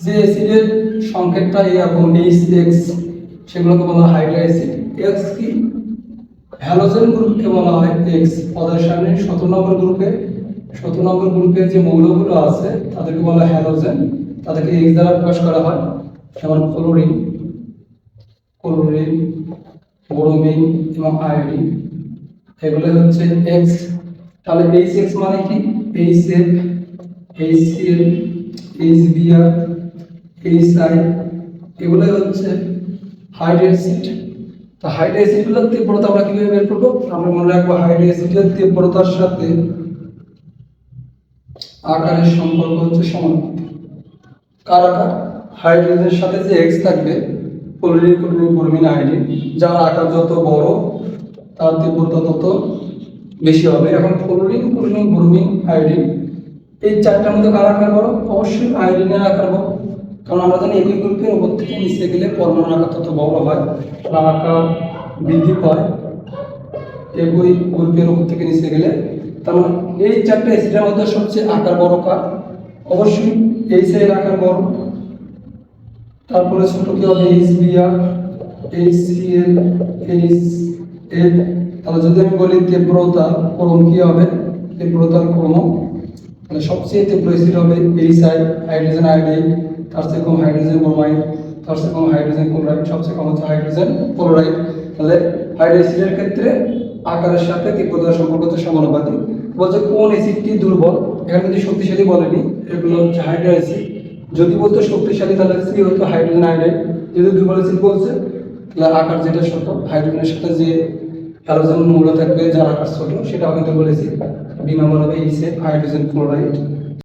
যে অ্যাসিডের সংকেতটা এরকম এইচ এক্স, সেগুলোকে বলা হয় হাইড্রা এক্স কি? হ্যালোজেন গ্রুপকে বলা হয় এক্স। পদের সারণীর সতেরো নম্বর গ্রুপে, সতেরো নম্বর গ্রুপের যে মৌলগুলো আছে, তাদেরকে বলা হয় হ্যালোজেন। তাদেরকে এক্স দ্বারা প্রকাশ করা হয়, যেমন ক্লোরিন ক্লোরিন, ব্রোমিন এবং আয়োডিন। এগুলো হচ্ছে এক্স। তাহলে এইচ এক্স মানে কি? H F, H C L H B R H I এগুলো হচ্ছে তো তীব্রতা আমরা কীভাবে বের করব? আমরা মনে রাখব তীব্রতার সাথে আকারের সম্পর্ক হচ্ছে কার আকার? হাইড্রোজেনের সাথে যে এক্স থাকবে ক্লোরিন ক্লোরিন যার আকার যত বড়, তার তীব্রতা তত বেশি হবে। এখন ক্লোরিন ক্লোরিন এই চারটার মধ্যে কার আকার বড়? অবশ্যই আয়োডিনের আকার কারণ আমরা জানি একই গ্রুপের উপর থেকে নিচে গেলে পরমাণুর আকার তত বড় হয় তার আকার বৃদ্ধি পায়। একই গ্রুপের উপর থেকে নিচে গেলে, তার মানে এই চারটে অ্যাসিডের মধ্যে সবচেয়ে আকার বড় কার? অবশ্যই এই সাইড আকার বড়। তারপরে ছোট কি হবে? H B R H C L H L তাহলে যদি আমি বলি তীব্রতা ক্রম কি হবে? তীব্রতার ক্রম তাহলে সবচেয়ে তীব্র অ্যাসিড হবে এইচ আই হাইড্রোজেন আয়োডাইড তার চেয়ে কম হাইড্রোজেন ব্রোমাইড তার চেয়ে কম হাইড্রোজেন ক্লোরাইড সবচেয়ে কম হচ্ছে হাইড্রোজেন ক্লোরাইড তাহলে হাইড্রোসিডের ক্ষেত্রে আকারের সাথে তীব্রতার সম্পর্ক হচ্ছে সমানুপাতিক। বলছে কোন অ্যাসিডটি দুর্বল? এখানে কিন্তু শক্তিশালী বলেনি এগুলো হচ্ছে হাইড্রো যদি বলতো শক্তিশালী, তাহলে সি হতো হাইড্রোজেন আয়োডাইড যদি দুর্বল অ্যাসিড বলছে, তাহলে আকার যেটা ছোট হাইড্রোজেনের সাথে যে হ্যালোজেন মূল্য থাকবে, যার আকার ছোট সেটা আমি দুর্বল অ্যাসিড বি নাম্বার হবে এইসে হাইড্রোজেন ক্লোরাইড